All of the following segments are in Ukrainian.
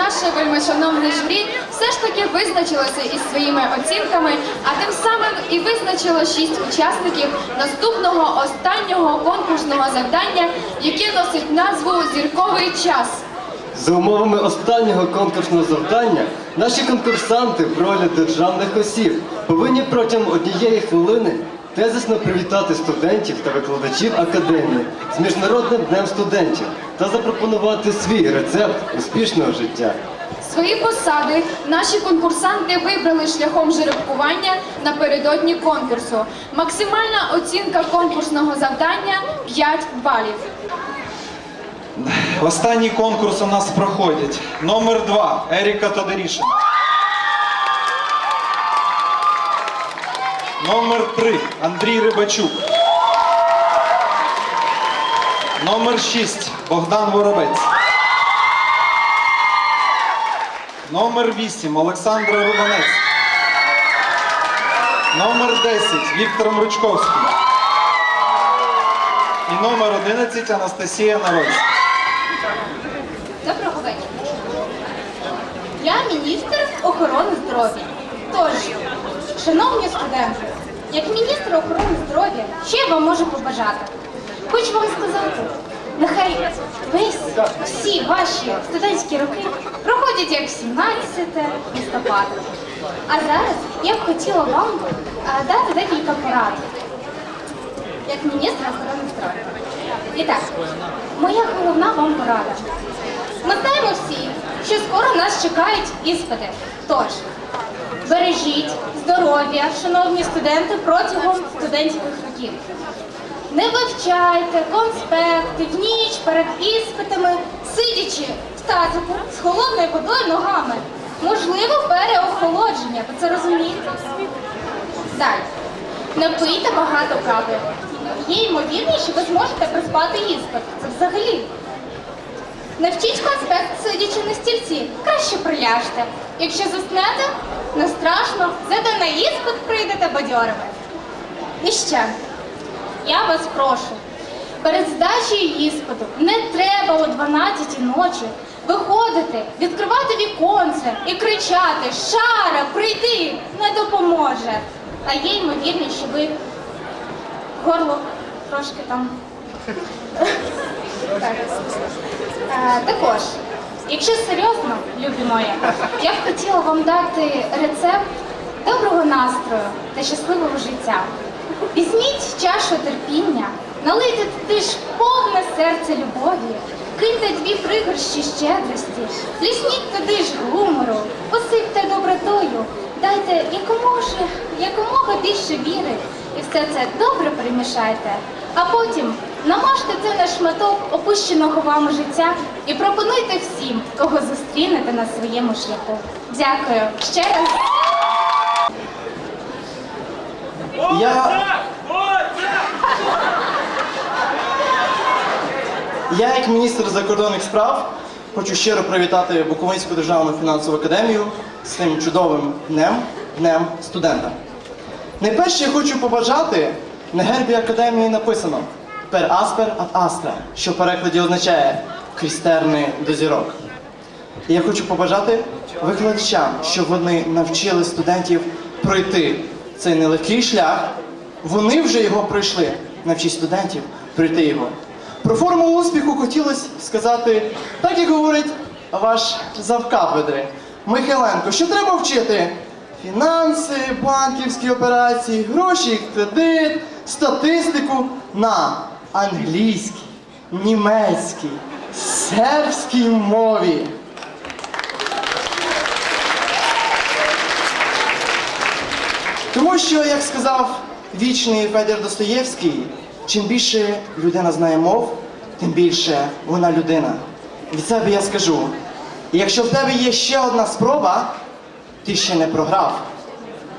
наше вельмишановне журі все ж таки визначилося із своїми оцінками, а тим самим і визначило шість учасників наступного останнього конкурсного завдання, яке носить назву Зірковий час. За умовами останнього конкурсного завдання наші конкурсанти в ролі державних осіб повинні протягом однієї хвилини тезисно привітати студентів та викладачів академії з міжнародним днем студентів та запропонувати свій рецепт успішного життя. Свої посади наші конкурсанти вибрали шляхом жеребкування напередодні конкурсу. Максимальна оцінка конкурсного завдання 5 балів. Останній конкурс у нас проходить. Номер два Еріка Тодорішина. Номер три Андрій Рибачук. Номер шість Богдан Воробець. Номер вісім Олександра Рубанець. Номер 10 Віктор Мручковський. І номер 11 Анастасія Народська. Доброго вечора. Я міністр охорони здоров'я. Тож, шановні студенти, як міністр охорони здоров'я, що я вам можу побажати? Хочу вам сказати, нехай весь всі ваші студентські роки проходять як 17 листопада. А зараз я б хотіла вам дати декілька порад як міністр охорони здоров'я. І так, моя головна вам порада. Ми знаємо всі, що скоро нас чекають іспити. Тож, бережіть здоров'я, шановні студенти, протягом студентських років. Не вивчайте конспекти в ніч перед іспитами, сидячи в тазику з холодною водою ногами. Можливо, переохолодження, ви це розумієте? Далі. Не пийте багато кави. Є ймовірність, що ви зможете приспати іспит. Це взагалі. Не вчіть конспект, сидячи на стільці. Краще приляжте. Якщо заснете, не страшно, зате на іспит прийдете бадьорими. І ще, я вас прошу, перед здачею іспиту не треба о 12 ночі виходити, відкривати віконце і кричати Шара, прийди, не допоможе. А є ймовірність, що ви горло трошки там. Е, Також, якщо серйозно, любі мої, я б хотіла вам дати рецепт доброго настрою та щасливого життя. Візьміть чашу терпіння, налийте туди ж повне серце любові, киньте дві пригорщі щедрості, плісніть туди ж гумору, посипте добротою, дайте якомога, якомога більше віри і все це добре перемішайте. А потім намажте це на шматок опущеного вами життя і пропонуйте всім, кого зустрінете на своєму шляху. Дякую ще раз. Я, я, як міністр закордонних справ, хочу щиро привітати Буковинську державну фінансову академію з цим чудовим днем, днем студента. Найперше я хочу побажати, на гербі академії написано Per aspер ad astra, що в перекладі означає крізь терни до зірок. І я хочу побажати викладачам, щоб вони навчили студентів пройти цей нелегкий шлях. Вони вже його пройшли. Навчіть студентів пройти його. Про формулу успіху хотілося сказати, так як говорить ваш завкафедри Михайленко, що треба вчити? Фінанси, банківські операції, гроші, кредит, статистику на англійській, німецькій, сербській мові. Тому що, як сказав вічний Федір Достоєвський, чим більше людина знає мов, тим більше вона людина. Від себе я скажу, якщо в тебе є ще одна спроба, ти ще не програв.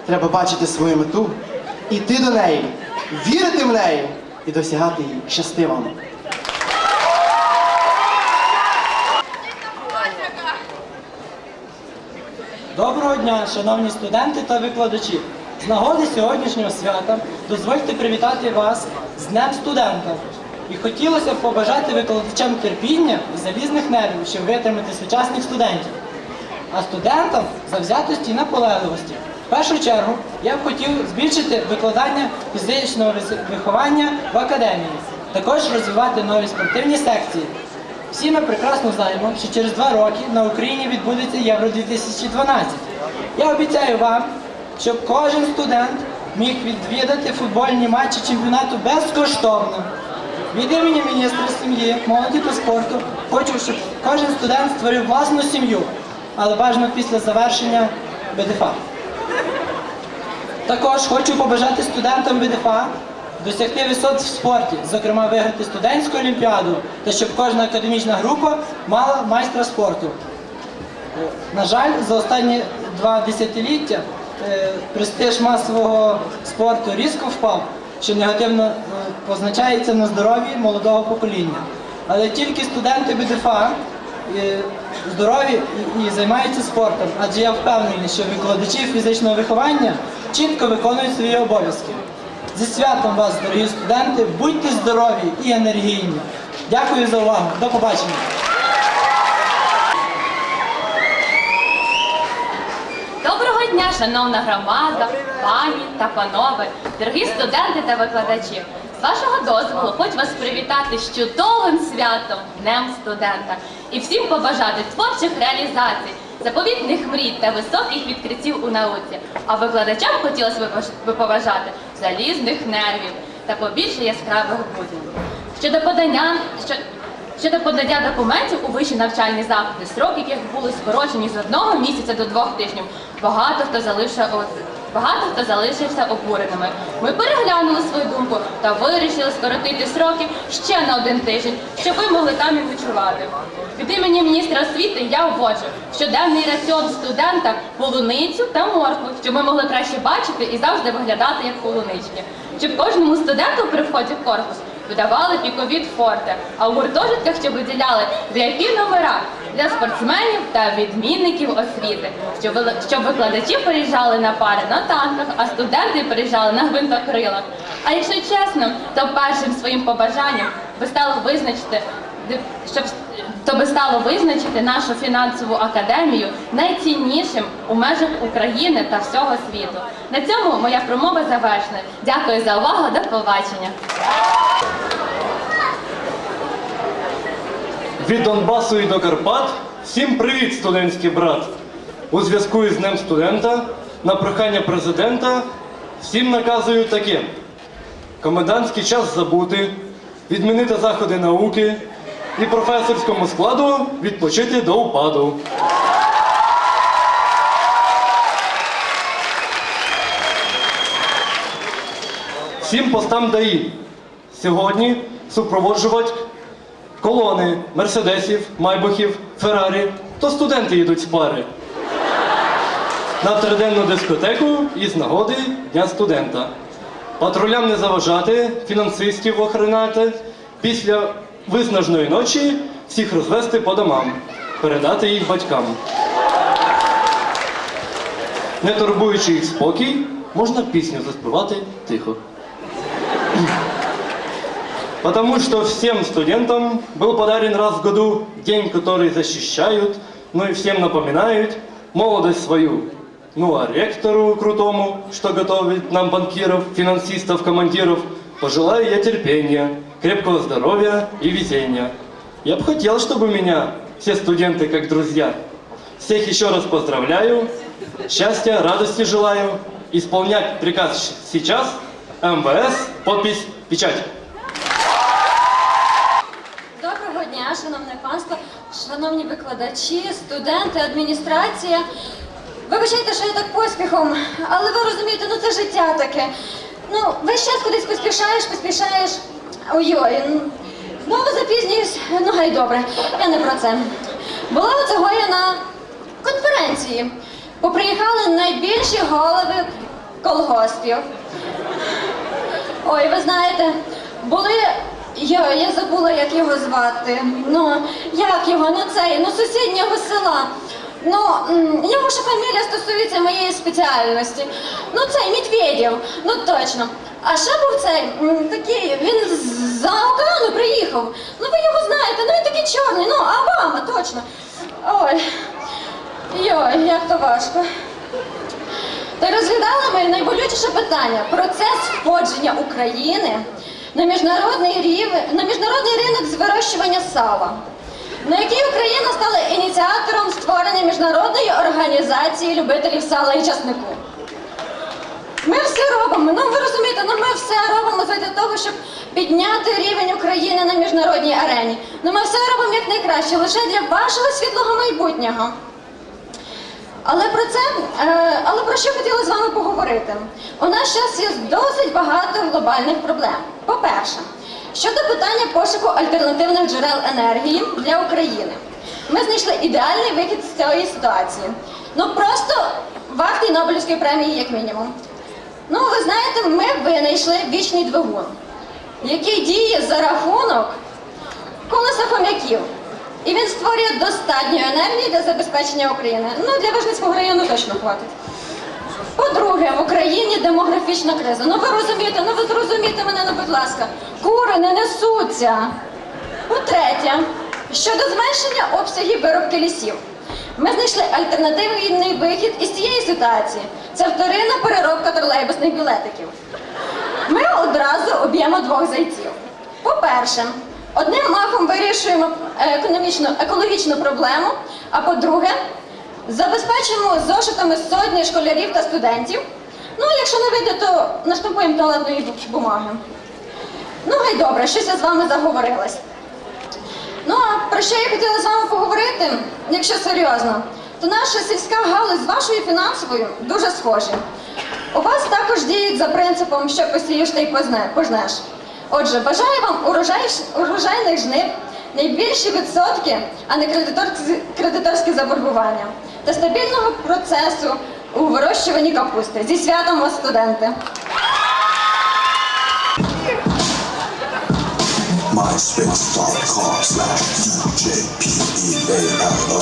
Треба бачити свою мету, іти до неї, вірити в неї і досягати її щасти вам. Доброго дня, шановні студенти та викладачі. З нагоди сьогоднішнього свята дозвольте привітати вас з Днем студента. І хотілося б побажати викладачам терпіння і залізних нервів, щоб витримати сучасних студентів. А студентам завзятості і наполегливості. В першу чергу я б хотів збільшити викладання фізичного виховання в академії, також розвивати нові спортивні секції. Всі ми прекрасно знаємо, що через два роки на Україні відбудеться Євро 2012. Я обіцяю вам, щоб кожен студент міг відвідати футбольні матчі чемпіонату безкоштовно. Від імені міністра сім'ї, молоді та спорту хочу, щоб кожен студент створив власну сім'ю, але бажано після завершення БДФА. Також хочу побажати студентам БДФА досягти висот в спорті, зокрема виграти студентську олімпіаду, та щоб кожна академічна група мала майстра спорту. На жаль, за останні два десятиліття е, престиж масового спорту різко впав, що негативно е, позначається на здоров'ї молодого покоління. Але тільки студенти БДФА е, здорові і, займаються спортом, адже я впевнений, що викладачі фізичного виховання чітко виконують свої обов'язки. Зі святом вас, дорогі студенти, будьте здорові і енергійні. Дякую за увагу. До побачення. Доброго дня, шановна громада, пані та панове, дорогі студенти та викладачі. Вашого дозволу хочу вас привітати з чудовим святом Днем студента і всім побажати творчих реалізацій, заповітних мрій та високих відкриттів у науці. А викладачам хотілося б побажати залізних нервів та побільше яскравих буднів. Щодо подання, що, Щодо подання документів у вищі навчальні заклади, сроки яких були скорочені з одного місяця до двох тижнів, багато хто залишив багато хто залишився обуреними. Ми переглянули свою думку та вирішили скоротити сроки ще на один тиждень, щоб ви могли там і ночувати. Від імені міністра освіти я вводжу щоденний раціон студента полуницю та моркву, щоб ми могли краще бачити і завжди виглядати як полунички. Щоб кожному студенту при вході в корпус видавали пікові форти, а у гуртожитках ще виділяли VIP номера для спортсменів та відмінників освіти, щоб викладачі приїжджали на пари на танках, а студенти приїжджали на гвинтокрилах. А якщо чесно, то першим своїм побажанням би стало визначити, щоб то би стало визначити нашу фінансову академію найціннішим у межах України та всього світу. На цьому моя промова завершена. Дякую за увагу. До побачення. Від Донбасу і до Карпат всім привіт, студентський брат! У зв'язку із Днем студента на прохання президента всім наказую таке: комендантський час забути, відмінити заходи науки і професорському складу відпочити до упаду. Всім постам ДАІ сьогодні супроводжувати колони мерседесів, майбахів, феррарі, то студенти їдуть з пари. На триденну дискотеку із нагоди Дня студента. Патрулям не заважати, фінансистів охороняти. Після виснажної ночі всіх розвести по домам, передати їх батькам. Не турбуючи їх спокій, можна пісню заспівати тихо. Потому что всем студентам был подарен раз в году день, который защищают, ну и всем напоминают молодость свою. Ну а ректору крутому, что готовит нам банкиров, финансистов, командиров, пожелаю я терпения, крепкого здоровья и везения. Я бы хотел, чтобы меня все студенты как друзья. Всех еще раз поздравляю, счастья, радости желаю, исполнять приказ сейчас, МВС, подпись, печать. Доброго дня, шановне панство, шановні викладачі, студенти, адміністрація. Вибачайте, що я так поспіхом, але ви розумієте, ну це життя таке. Ну, весь час кудись поспішаєш, поспішаєш. Ой-ой, знову запізнююсь. Ну, гай добре, я не про це. Була оцього я на конференції. поприїхали найбільші голови колгоспів. Ой, ви знаєте, були. Я, я забула, як його звати. Ну, як його? Ну цей, ну сусіднього села. Ну, його ж фамілія стосується моєї спеціальності. Ну, цей Медведєв, ну точно. А ще був цей такий, він з- за океану приїхав. Ну ви його знаєте, ну він такий чорний, ну Обама, точно. Ой. Йой, як то важко. Та розглядали ми найболючіше питання процес входження України на міжнародний рівень на міжнародний ринок з вирощування сала, на який Україна стала ініціатором створення міжнародної організації любителів сала і часнику. Ми все робимо. Ну ви розумієте, ну ми все робимо для того, щоб підняти рівень України на міжнародній арені. Ну ми все робимо як лише для вашого світлого майбутнього. Але про це, е, але про що хотіла з вами поговорити? У нас зараз є досить багато глобальних проблем. По-перше, щодо питання пошуку альтернативних джерел енергії для України. Ми знайшли ідеальний вихід з цієї ситуації. Ну просто вартий Нобелівської премії, як мінімум. Ну, ви знаєте, ми винайшли вічний двигун, який діє за рахунок колеса хом'яків. І він створює достатньо енергії для забезпечення України. Ну, для Вижницького району точно хватить. По-друге, в Україні демографічна криза. Ну ви розумієте, ну ви зрозумійте мене, ну будь ласка, кури не несуться. По-третє, щодо зменшення обсягів виробки лісів. Ми знайшли альтернативний вихід із цієї ситуації. Це вторинна переробка тролейбусних білетиків. Ми одразу об'ємо двох зайців. По-перше, одним махом вирішуємо економічну, екологічну проблему, а по-друге, забезпечимо зошитами сотні школярів та студентів. Ну, а якщо не вийде, то наштампуємо туалетної бумаги. Ну, гай добре, щось я з вами заговорилась. Ну, а про що я хотіла з вами поговорити, якщо серйозно, то наша сільська галузь з вашою фінансовою дуже схожі. У вас також діють за принципом, що посієш та й пожнеш. Отже, бажаю вам урожай, урожайних жнив, найбільші відсотки, а не кредиторські, заборгування, та стабільного процесу у вирощуванні капусти. Зі святом вас, студенти! myspace.com slash DJPEALO.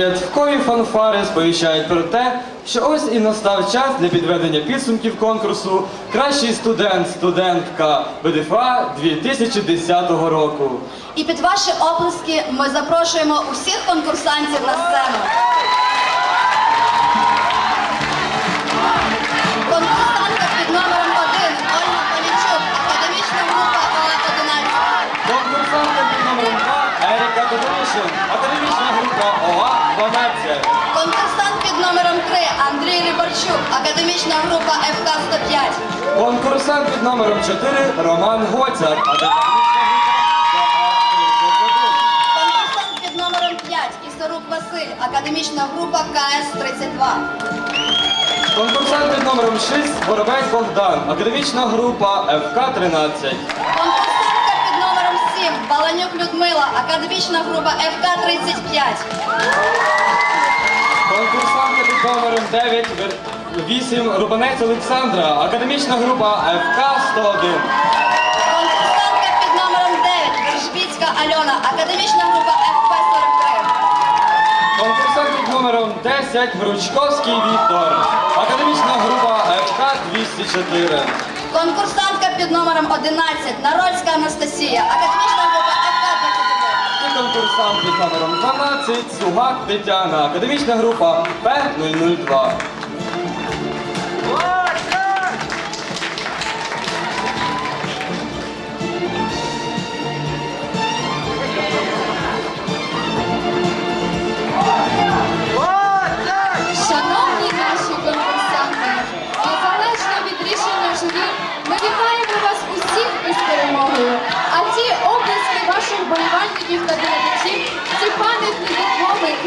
Святкові фанфари сповіщають про те, що ось і настав час для підведення підсумків конкурсу Кращий студент, студентка БДФА 2010 року. І під ваші оплески ми запрошуємо усіх конкурсантів на сцену. Конкурсантка під номером 1 Ольга Полічук, академічна група ОА-11. Конкурсантка під номером 2 Еріка група ОА-12. Конкурсант під номером 3 Андрій Рибарчук, академічна група ФК-105. Конкурсант під номером 4 Роман Гоцяк, академічна група Конкурсант під номером 5 Ісарук Василь, академічна група КС-32. Конкурсант під номером 6 Воробець Богдан, академічна група ФК-13. Конкурсантка під номером 7 Баланюк Людмила, академічна група ФК-35. Конкурсантка під номером 9 8 Рубанець Олександра, академічна група ФК-101. Конкурсантка під номером 9 Держбіцька Альона, академічна група ФП-43. Конкурсант під номером 10 Гручковський Віктор, академічна група ФК-204. Конкурсантка під номером 11 Народська Анастасія, академічна група ФК-21. І конкурсант під номером 12 Сугак Тетяна, академічна група П-002.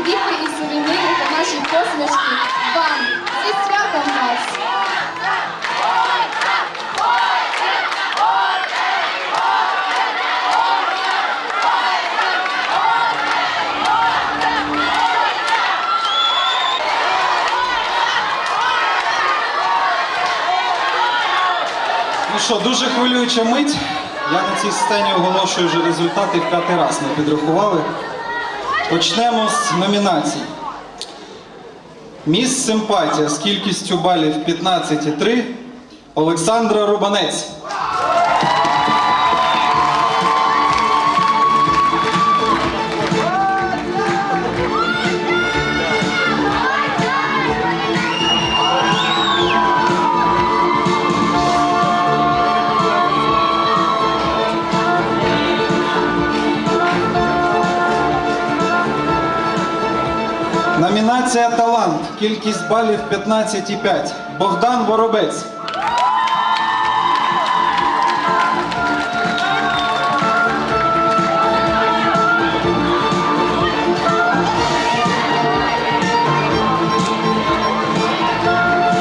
Квіти і сувеніри та наші посмішки вам зі святом вас! Ну що, дуже хвилююча мить. Я на цій сцені оголошую вже результати в п'ятий раз ми підрахували. Почнемо з номінацій. Міс Симпатія з кількістю балів 15,3 Олександра Рубанець. Номінація Талант. Кількість балів 15,5. Богдан Воробець.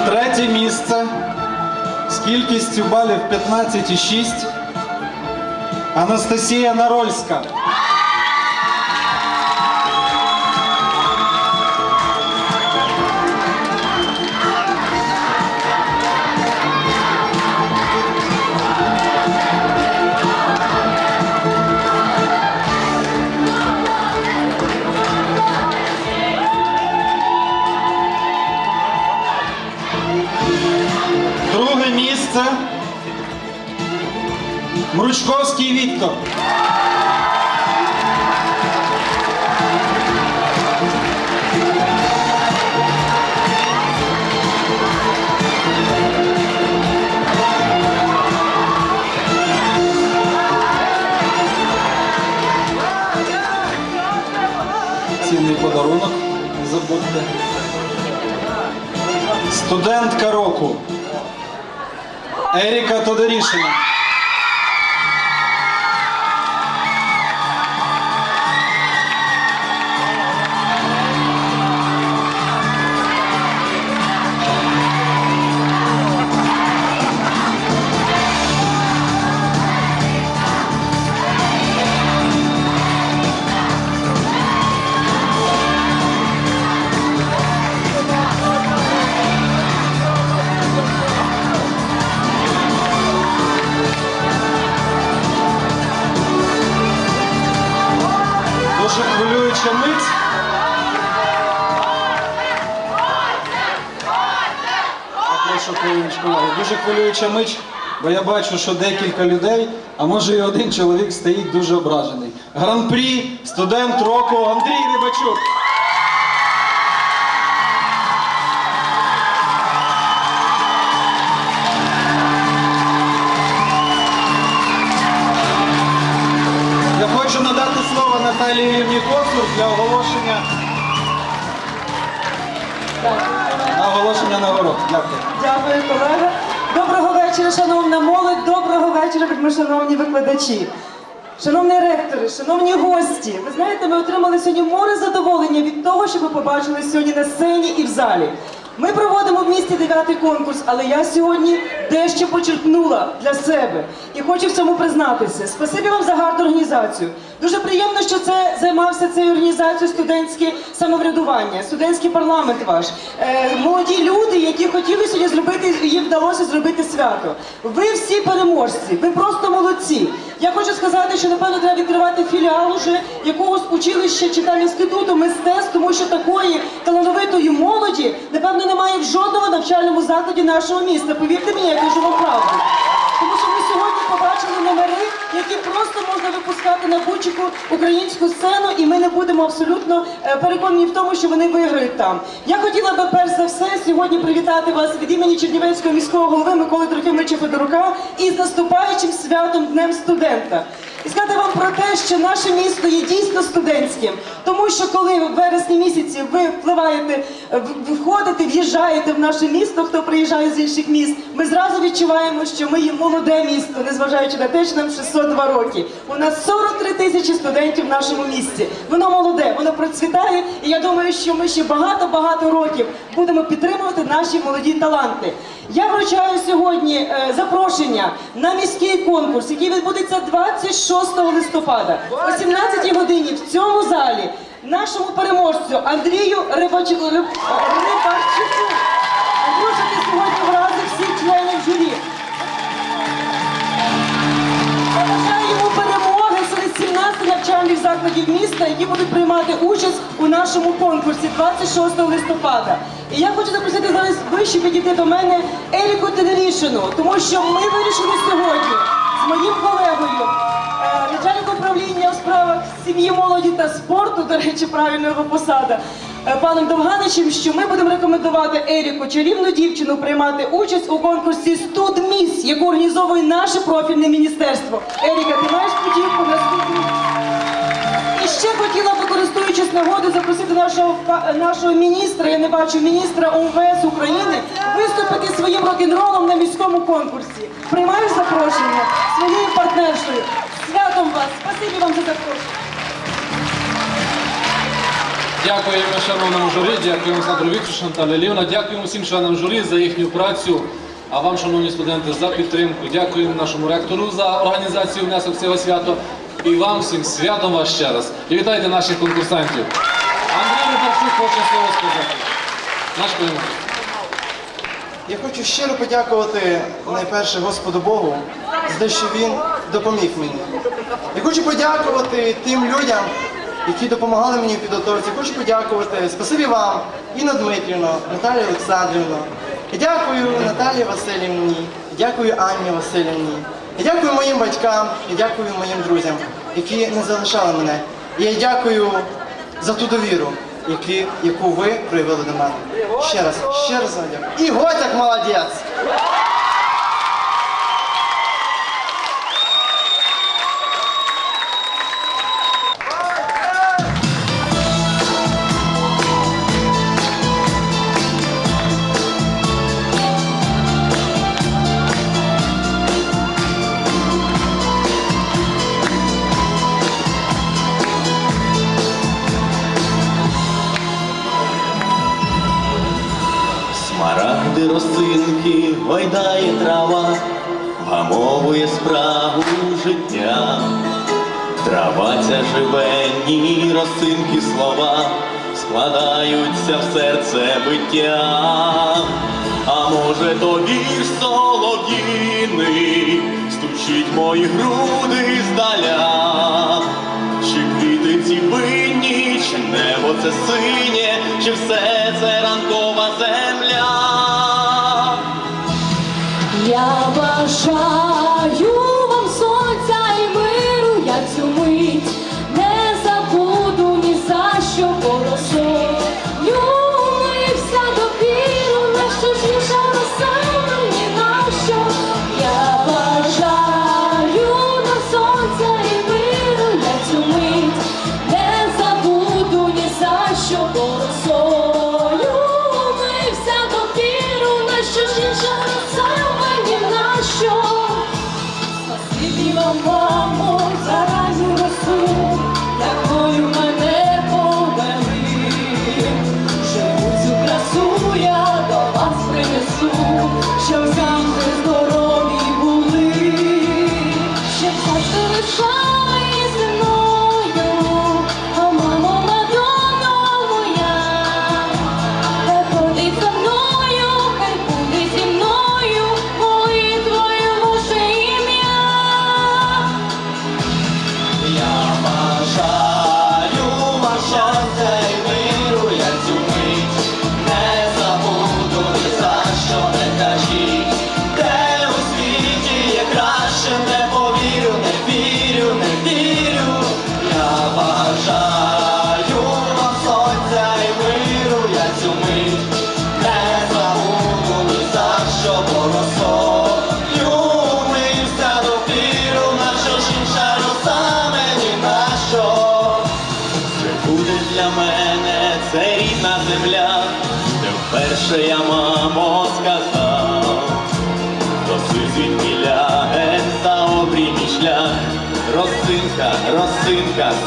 Третє місце з кількістю балів 15,6. Анастасія Нарольська. Мручковський Віктор. Цінний подарунок. Не забудьте. Студентка року. Еріка Тодорішина. Дуже хвилююча мить, бо я бачу, що декілька людей, а може і один чоловік стоїть дуже ображений. Гран-прі, студент року Андрій Рибачук. Я хочу надати слово Наталії Євні Коцур для оголошення. На оголошення нагород. Дякую. Дякую, колега. Доброго вечора, шановна молодь, доброго вечора, шановні викладачі. Шановні ректори, шановні гості, ви знаєте, ми отримали сьогодні море задоволення від того, що ми побачили сьогодні на сцені і в залі. Ми проводимо в місті дев'ятий конкурс, але я сьогодні дещо почерпнула для себе і хочу в цьому признатися. Спасибі вам за гарну організацію. Дуже приємно, що це займався цією організацією студентське самоврядування, студентський парламент ваш. Е, молоді люди, які хотіли сьогодні зробити, їм вдалося зробити свято. Ви всі переможці, ви просто молодці. Я хочу сказати, що напевно треба відкривати філіал уже якогось училища чи там інституту мистецтв, тому що такої талановитої молоді, напевно, немає в жодному навчальному закладі нашого міста. Повірте мені, я кажу вам правду. Тому що ми сьогодні побачили номери, які просто можна випускати на будь-яку українську сцену, і ми не будемо абсолютно е, переконані в тому, що вони виграють там. Я хотіла би перш за все сьогодні привітати вас від імені Чернівецького міського голови Миколи Трохимовича Федорука із наступаючим святом Днем студента. І сказати вам про те, що наше місто є дійсно студентським, тому що коли в вересні місяці ви впливаєте, входите, в'їжджаєте в наше місто, хто приїжджає з інших міст, ми зразу відчуваємо, що ми є молоде місто, незважаючи на те, що нам 602 роки. У нас 43 тисячі студентів в нашому місті. Воно молоде, воно процвітає, і я думаю, що ми ще багато-багато років будемо підтримувати наші молоді таланти. Я вручаю сьогодні е, запрошення на міський конкурс, який відбудеться 26 листопада о 17 годині в цьому залі. Нашому переможцю Андрію Рибачуку. Риб- Рибачуку. Андрюша, ти сьогодні вразив всіх членів журі. Я бажаю йому перемоги серед 17 навчальних закладів міста, які будуть приймати участь у нашому конкурсі 26 листопада. І я хочу запросити зараз вище підійти до мене Еліку Тенерішину, тому що ми вирішили сьогодні з моїм колегою, начальником управління у справах сім'ї, молоді та спорту, до речі, правильна його посада, е, паном Довганичем, що ми будемо рекомендувати Еріку, чарівну дівчину, приймати участь у конкурсі «Студміс», яку організовує наше профільне міністерство. Еріка, ти маєш подівку на «Студміс»? І ще хотіла би, користуючись нагодою, запросити нашого нашого міністра, я не бачу міністра ОМВС України, виступити своїм рок-н-ролом на міському конкурсі. Приймаєш запрошення своєю партнершою. Святом вас! Спасибі вам за запрошення. Дякуємо шановному журі, дякуємо Олександру Вікторовичу, Наталі Лівна, дякуємо всім членам журі за їхню працю. А вам, шановні студенти, за підтримку. Дякуємо нашому ректору за організацію внесок цього свята. І вам всім святом вас ще раз. І вітайте наших конкурсантів. Андрій Літарчук хоче слово сказати. Наш переможець. Я хочу щиро подякувати найперше Господу Богу за те, що Він допоміг мені. Я хочу подякувати тим людям, які допомагали мені в підготовці. Я хочу подякувати спасибі вам, Інна Дмитрівна, Наталія Олександрівна. Я дякую Наталії Васильівні, я дякую Анні Васильівні. Я дякую моїм батькам, я дякую моїм друзям, які не залишали мене. І я дякую за ту довіру, які, яку ви проявили до мене. Ще раз, ще раз. І Готяк молодець! Смарагди росинки, гойдає трава, вгамовує спрагу життя. Трава ця живенні росинки слова складаються в серце биття. А може то вірш солов'їний стучить мої груди здаля. Чи квіти ці винні, чи небо це синє, чи все це ранкова земля? Abashah.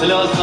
Hello.